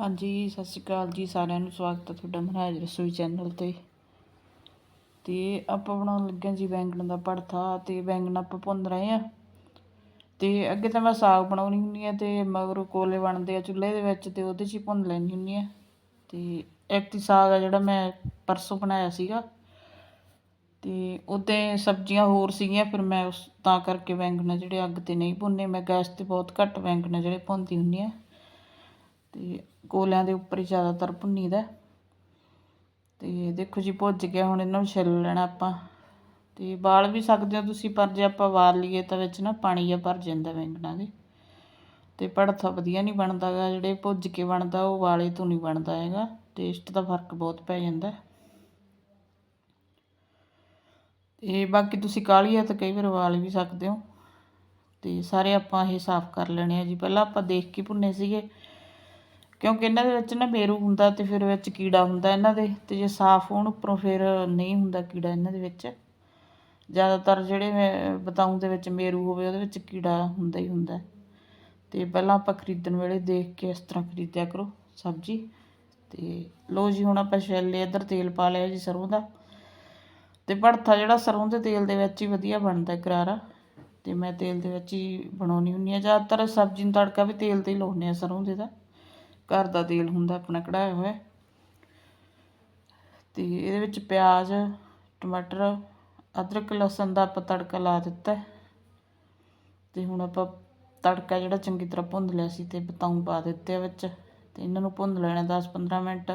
ਹਾਂਜੀ, ਸਤਿ ਸ਼੍ਰੀ ਅਕਾਲ ਜੀ ਸਾਰਿਆਂ ਨੂੰ। ਸਵਾਗਤ ਹੈ ਤੁਹਾਡਾ ਮਹਾਰਾਜ ਰਸੋਈ ਚੈਨਲ ਤੇ। ਤੇ ਆਪਾਂ ਬਣਾਉਣ ਲੱਗੇ ਜੀ ਬੈਂਗਣ ਦਾ ਭੜਥਾ ਤੇ ਬੈਂਗਣ ਆਪਾਂ ਭੁੰਨ ਰਹੇ ਆ ਤੇ ਅੱਗੇ ਤਾਂ ਮੈਂ ਸਾਗ ਬਣਾਉਣੀ ਹੁੰਦੀ ਆ ਤੇ ਮਗਰੋਂ ਕੋਲੇ ਬਣਦੇ ਆ ਚੁੱਲ੍ਹੇ ਦੇ ਵਿੱਚ ਤੇ ਉਹਦੇ 'ਚ ਹੀ ਭੁੰਨ ਲੈਣੀ ਹੁੰਦੀ ਆ ਤੇ ਇੱਕ ਸਾਗ ਆ ਜਿਹੜਾ ਮੈਂ ਪਰਸੋਂ ਬਣਾਇਆ ਸੀਗਾ। ਤੇ ਉਹਦੇ ਸਬਜ਼ੀਆਂ ਹੋਰ ਸੀਗੀਆਂ, ਫਿਰ ਮੈਂ ਉਸ ਤਾਂ ਕਰਕੇ ਬੈਂਗਣ ਜਿਹੜੇ ਅੱਗ ਤੇ ਨਹੀਂ ਭੁੰਨੇ। ਮੈਂ ਗੈਸ ਤੇ ਬਹੁਤ ਘੱਟ ਬੈਂਗਣ ਜਿਹੜੇ ਭੁੰਨਦੀ ਹੁੰਦੀ ਆ ਤੇ ਕੋਲਿਆਂ ਦੇ ਉੱਪਰ ਹੀ ਜ਼ਿਆਦਾਤਰ ਭੁੰਨੀਦਾ ਤੇ ਦੇਖੋ ਜੀ, ਭੁੱਜ ਗਿਆ ਹੁਣ ਇਹਨਾਂ ਨੂੰ ਛਿੱਲ ਲੈਣਾ ਆਪਾਂ। ਤੇ ਬਾਲ ਵੀ ਸਕਦੇ ਹੋ ਤੁਸੀਂ, ਪਰ ਜੇ ਆਪਾਂ ਬਾਲ ਲਈਏ ਤਾਂ ਵਿੱਚ ਨਾ ਪਾਣੀ ਜਿਹਾ ਭਰ ਜਾਂਦਾ ਬੈਂਗਣਾਂ ਦੇ। ਤੇ ਭੜਥਾ ਵਧੀਆ ਨਹੀਂ ਬਣਦਾ ਗਾ, ਜਿਹੜੇ ਭੁੱਜ ਕੇ ਬਣਦਾ ਉਹ ਵਾਲੇ ਤੋਂ ਨਹੀਂ ਬਣਦਾ ਹੈਗਾ। ਟੇਸਟ ਦਾ ਫ਼ਰਕ ਬਹੁਤ ਪੈ ਜਾਂਦਾ ਤੇ ਬਾਕੀ ਤੁਸੀਂ ਕਾਲੀ ਆ ਤਾਂ ਕਈ ਵਾਰ ਵਾਲ ਵੀ ਸਕਦੇ ਹੋ। ਤੇ ਸਾਰੇ ਆਪਾਂ ਇਹ ਸਾਫ਼ ਕਰ ਲੈਣੇ ਆ ਜੀ। ਪਹਿਲਾਂ ਆਪਾਂ ਦੇਖ ਕੇ ਭੁੰਨੇ ਸੀਗੇ। ਕਿਉਂਕਿ ਇਹਨਾਂ ਦੇ ਵਿੱਚ ਨਾ ਮੇਰੂ ਹੁੰਦਾ ਅਤੇ ਫਿਰ ਵਿੱਚ ਕੀੜਾ ਹੁੰਦਾ ਇਹਨਾਂ ਦੇ ਅਤੇ ਜੇ ਸਾਫ਼ ਹੋਣ ਉੱਪਰੋਂ ਫਿਰ ਨਹੀਂ ਹੁੰਦਾ ਕੀੜਾ ਇਹਨਾਂ ਦੇ ਵਿੱਚ। ਜ਼ਿਆਦਾਤਰ ਜਿਹੜੇ ਬਤਾਊਂ ਦੇ ਵਿੱਚ ਮੇਰੂ ਹੋਵੇ, ਉਹਦੇ ਵਿੱਚ ਕੀੜਾ ਹੁੰਦਾ ਹੀ ਹੁੰਦਾ। ਅਤੇ ਪਹਿਲਾਂ ਆਪਾਂ ਖਰੀਦਣ ਵੇਲੇ ਦੇਖ ਕੇ ਇਸ ਤਰ੍ਹਾਂ ਖਰੀਦਿਆ ਕਰੋ ਸਬਜ਼ੀ। ਅਤੇ ਲੋ ਜੀ, ਹੁਣ ਆਪਾਂ ਛਿੱਲ ਇੱਧਰ ਤੇਲ ਪਾ ਲਿਆ ਜੀ ਸਰੋਂ ਦਾ। ਅਤੇ ਭੜਥਾ ਜਿਹੜਾ ਸਰੋਂ ਦੇ ਤੇਲ ਦੇ ਵਿੱਚ ਹੀ ਵਧੀਆ ਬਣਦਾ ਕਰਾਰਾ। ਅਤੇ ਮੈਂ ਤੇਲ ਦੇ ਵਿੱਚ ਹੀ ਬਣਾਉਣੀ ਹੁੰਦੀ ਆ ਜ਼ਿਆਦਾਤਰ ਸਬਜ਼ੀ ਨੂੰ ਤੜਕਾ ਵੀ ਤੇਲ ਤੇ ਹੀ ਲਾਉਂਦੇ ਆ ਸਰੋਂ ਦੇ ਦਾ। ਘਰ ਦਾ ਤੇਲ ਹੁੰਦਾ ਆਪਣਾ ਕਢਾਇਆ ਹੋਇਆ। ਤੇ ਇਹਦੇ ਵਿੱਚ ਪਿਆਜ਼, ਟਮਾਟਰ, ਅਦਰਕ, ਲਸਣ ਦਾ ਆਪਾਂ ਤੜਕਾ ਲਾ ਦਿੱਤਾ। ਤੇ ਹੁਣ ਆਪਾਂ ਤੜਕਾ ਜਿਹੜਾ ਚੰਗੀ ਤਰ੍ਹਾਂ ਭੁੰਨ ਲਿਆ ਸੀ ਤੇ ਬਤਾਉਂ ਪਾ ਦਿੱਤੇ ਵਿੱਚ। ਤੇ ਇਹਨਾਂ ਨੂੰ ਭੁੰਨ ਲੈਣਾ 10-15 ਮਿੰਟ।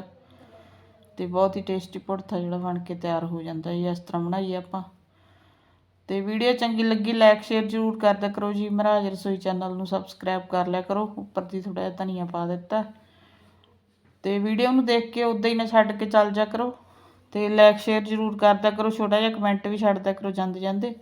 ਤੇ ਬਹੁਤ ਹੀ ਟੇਸਟੀ ਭੜਥਾ ਜਿਹੜਾ ਬਣ ਕੇ ਤਿਆਰ ਹੋ ਜਾਂਦਾ ਹੈ ਇਸ ਤਰ੍ਹਾਂ ਬਣਾਈਏ ਆਪਾਂ। ਤੇ ਵੀਡੀਓ ਚੰਗੀ ਲੱਗੀ ਲਾਈਕ ਸ਼ੇਅਰ ਜ਼ਰੂਰ ਕਰਦਿਆ ਕਰੋ ਜੀ। ਮਹਾਰਾਜ ਰਸੋਈ ਚੈਨਲ ਨੂੰ ਸਬਸਕ੍ਰਾਈਬ ਕਰ ਲਿਆ ਕਰੋ। ਉੱਪਰ ਦੀ ਥੋੜਾ ਜਿਹਾ ਧਨੀਆ ਪਾ ਦਿੱਤਾ। ਤੇ ਵੀਡੀਓ ਨੂੰ ਦੇਖ ਕੇ ਉਦਾਂ ਹੀ ਨਾ ਛੱਡ ਕੇ ਚੱਲ ਜਾ ਕਰੋ ਤੇ ਲਾਈਕ ਸ਼ੇਅਰ ਜ਼ਰੂਰ ਕਰਦਾ ਕਰੋ, ਛੋਟਾ ਜਿਹਾ ਕਮੈਂਟ ਵੀ ਛੱਡਦਾ ਕਰੋ ਜਾਂਦੇ ਜਾਂਦੇ